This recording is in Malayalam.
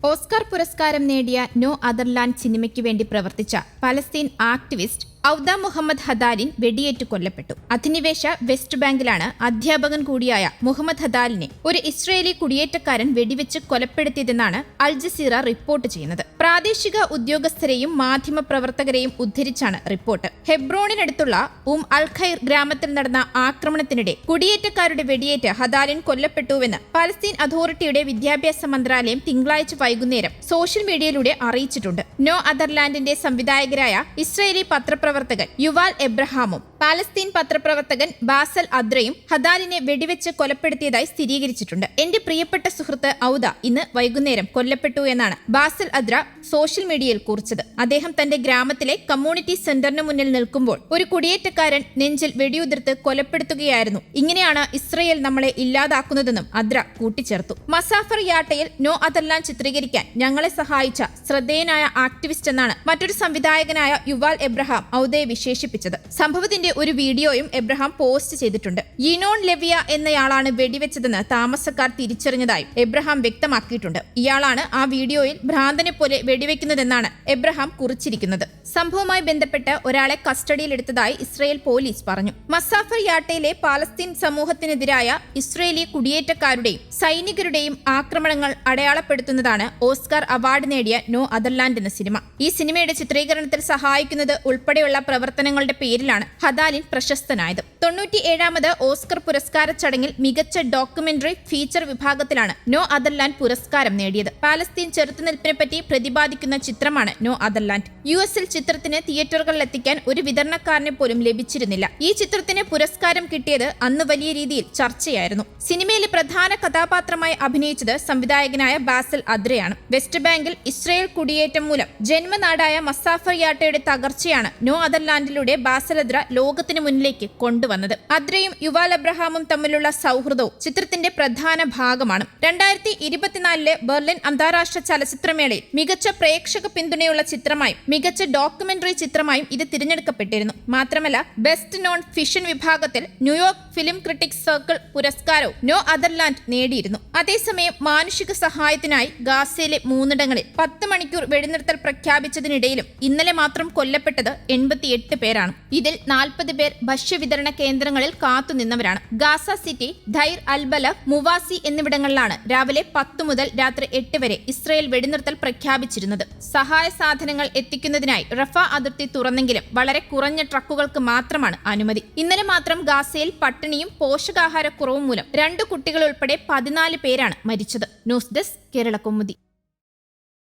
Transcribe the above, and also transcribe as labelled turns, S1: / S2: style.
S1: ഓസ്കാർ പുരസ്കാരം നേടിയ നോ അതർലാൻഡ് സിനിമയ്ക്ക് വേണ്ടി പ്രവർത്തിച്ച Palestine activist Awdah Muhammad Hathaleen വെടിയേറ്റ് കൊല്ലപ്പെട്ടു. അധിനിവേശ വെസ്റ്റ് ബാങ്കിലാണ് അധ്യാപകൻ കൂടിയായ മുഹമ്മദ് ഹദാലിനെ ഒരു ഇസ്രയേലി കുടിയേറ്റക്കാരൻ വെടിവെച്ച് കൊലപ്പെടുത്തിയതെന്നാണ് അൽ ജസീറ റിപ്പോർട്ട് ചെയ്യുന്നത്. പ്രാദേശിക ഉദ്യോഗസ്ഥരെയും മാധ്യമ പ്രവർത്തകരെയും ഉദ്ധരിച്ചാണ് റിപ്പോർട്ട്. ഹെബ്രോണിനടുത്തുള്ള ഉം അൽ ഖൈർ ഗ്രാമത്തിൽ നടന്ന ആക്രമണത്തിനിടെ കുടിയേറ്റക്കാരുടെ വെടിയേറ്റ് ഹദാലിൻ കൊല്ലപ്പെട്ടുവെന്ന് പലസ്തീൻ അതോറിറ്റിയുടെ വിദ്യാഭ്യാസ മന്ത്രാലയം തിങ്കളാഴ്ച വൈകുന്നേരം സോഷ്യൽ മീഡിയയിലൂടെ അറിയിച്ചിട്ടുണ്ട്. നോ അതർലാൻഡിന്റെ സംവിധായകരായ ഇസ്രയേലി പത്രപ്രവർത്തകൻ യുവാൽ എബ്രഹാമും. പാലസ്തീൻ പത്രപ്രവർത്തകൻ ബാസൽ അദ്രയും ഹദാലിനെ വെടിവെച്ച് കൊലപ്പെടുത്തിയതായി സ്ഥിരീകരിച്ചിട്ടുണ്ട്. എന്റെ പ്രിയപ്പെട്ട സുഹൃത്ത് ഔദ ഇന്ന് വൈകുന്നേരം കൊല്ലപ്പെട്ടു എന്നാണ് ബാസൽ അദ്ര സോഷ്യൽ മീഡിയയിൽ കുറിച്ചത്. അദ്ദേഹം തന്റെ ഗ്രാമത്തിലെ കമ്മ്യൂണിറ്റി സെന്ററിന് മുന്നിൽ നിൽക്കുമ്പോൾ ഒരു കുടിയേറ്റക്കാരൻ നെഞ്ചിൽ വെടിയുതിർത്ത് കൊലപ്പെടുത്തുകയായിരുന്നു. ഇങ്ങനെയാണ് ഇസ്രയേൽ നമ്മളെ ഇല്ലാതാക്കുന്നതെന്നും അദ്ര കൂട്ടിച്ചേർത്തു. മസാഫർ യാട്ടയിൽ നോ അതർലാൻഡ് ചിത്രീകരിക്കാൻ ഞങ്ങളെ സഹായിച്ച ശ്രദ്ധേയനായ ആക്ടിവിസ്റ്റ് എന്നാണ് മറ്റൊരു സംവിധായകനായ യുവാൽ എബ്രഹാം ഔദയെ വിശേഷിപ്പിച്ചത്. സംഭവത്തിന്റെ ഒരു വീഡിയോയും എബ്രഹാം പോസ്റ്റ് ചെയ്തിട്ടുണ്ട്. ഇനോൺ ലെവിയ എന്നയാളാണ് വെടിവെച്ചതെന്ന് താമസക്കാർ തിരിച്ചറിഞ്ഞതായും എബ്രഹാം വ്യക്തമാക്കിയിട്ടുണ്ട്. ഇയാളാണ് ആ വീഡിയോയിൽ ഭ്രാന്തനെ പോലെ വെടിവെക്കുന്നതെന്നാണ് എബ്രഹാം കുറിച്ചിരിക്കുന്നത്. സംഭവവുമായി ബന്ധപ്പെട്ട് ഒരാളെ കസ്റ്റഡിയിലെടുത്തതായി ഇസ്രയേൽ പോലീസ് പറഞ്ഞു. മസാഫർ യാട്ടയിലെ പാലസ്തീൻ സമൂഹത്തിനെതിരായ ഇസ്രയേലി കുടിയേറ്റക്കാരുടെയും സൈനികരുടെയും ആക്രമണങ്ങൾ അടയാളപ്പെടുത്തുന്നതാണ് ഓസ്കാർ അവാർഡ് നേടിയ നോ അതർലാൻഡ് എന്ന സിനിമ. ഈ സിനിമയുടെ ചിത്രീകരണത്തിൽ സഹായിക്കുന്നത് ഉൾപ്പെടെയുള്ള പ്രവർത്തനങ്ങളുടെ പേരിലാണ് ഹദാലിൻ പ്രശസ്തനായത്. തൊണ്ണൂറ്റി ഏഴാമത് ഓസ്കർ പുരസ്കാര ചടങ്ങിൽ മികച്ച ഡോക്യുമെന്ററി ഫീച്ചർ വിഭാഗത്തിലാണ് നോ അതർലാൻഡ് പുരസ്കാരം നേടിയത്. പാലസ്തീൻ ചെറുത്തുനിൽപ്പിനെ പറ്റി പ്രതിപാദിക്കുന്ന ചിത്രമാണ് നോ അതർലാൻഡ് യു എസിൽ ചിത്രത്തിന് തിയേറ്ററുകളിൽ എത്തിക്കാൻ ഒരു വിതരണക്കാരനെ പോലും ലഭിച്ചിരുന്നില്ല. ഈ ചിത്രത്തിന് പുരസ്കാരം കിട്ടിയത് അന്ന് വലിയ രീതിയിൽ ചർച്ചയായിരുന്നു. സിനിമയിലെ പ്രധാന കഥാപാത്രമായി അഭിനയിച്ചത് സംവിധായകനായ ബാസൽ അദ്രയാണ്. വെസ്റ്റ് ബാങ്കിൽ ഇസ്രയേൽ കുടിയേറ്റം മൂലം ജന്മനാടായ മസാഫർ യാട്ടയുടെ തകർച്ചയാണ് നോ അതർലാൻഡിലൂടെ ബാസൽ അദ്ര ലോകത്തിന് മുന്നിലേക്ക് കൊണ്ടുവന്നത്. അദ്രയും യുവാൽ അബ്രഹാമും തമ്മിലുള്ള സൗഹൃദവും ചിത്രത്തിന്റെ പ്രധാന ഭാഗമാണ്. രണ്ടായിരത്തി ഇരുപത്തിനാലിലെ ബെർലിൻ അന്താരാഷ്ട്ര ചലച്ചിത്രമേളയിൽ മികച്ച പ്രേക്ഷക പിന്തുണയുള്ള ചിത്രമായും മികച്ച ഡോക്യുമെന്ററി ചിത്രമായും ഇത് തിരഞ്ഞെടുക്കപ്പെട്ടിരുന്നു. മാത്രമല്ല ബെസ്റ്റ് നോൺ ഫിഷൻ വിഭാഗത്തിൽ New York film critics circle പുരസ്കാരവും നോ അതർലാൻഡ് നേടിയിരുന്നു. അതേസമയം മാനുഷിക സഹായത്തിനായി ഗാസയിലെ മൂന്നിടങ്ങളിൽ പത്ത് മണിക്കൂർ വെടിനിർത്തൽ പ്രഖ്യാപിച്ചതിനിടയിലും ഇന്നലെ മാത്രം കൊല്ലപ്പെട്ടത് എൺപത്തിയെട്ട് പേരാണ്. ഇതിൽ നാൽപ്പത് പേർ ഭക്ഷ്യവിതരണ കേന്ദ്രങ്ങളിൽ കാത്തുനിന്നവരാണ് ഗാസ സിറ്റി ധൈർ അൽബല മുവാസി എന്നിവിടങ്ങളിലാണ് രാവിലെ പത്ത് മുതൽ രാത്രി എട്ട് വരെ ഇസ്രയേൽ വെടിനിർത്തൽ പ്രഖ്യാപിച്ചിരുന്നത്. സഹായ സാധനങ്ങൾ എത്തിക്കുന്നതിനായി റഫ അതിർത്തി തുറന്നെങ്കിലും വളരെ കുറഞ്ഞ ട്രക്കുകൾക്ക് മാത്രമാണ് അനുമതി. ഇന്നലെ മാത്രം ഗാസയിൽ പട്ടിണിയും പോഷകാഹാരക്കുറവും മൂലം രണ്ട് കുട്ടികൾ ഉൾപ്പെടെ പതിനാല് പേരാണ് മരിച്ചത്. News desk Kerala Kaumudi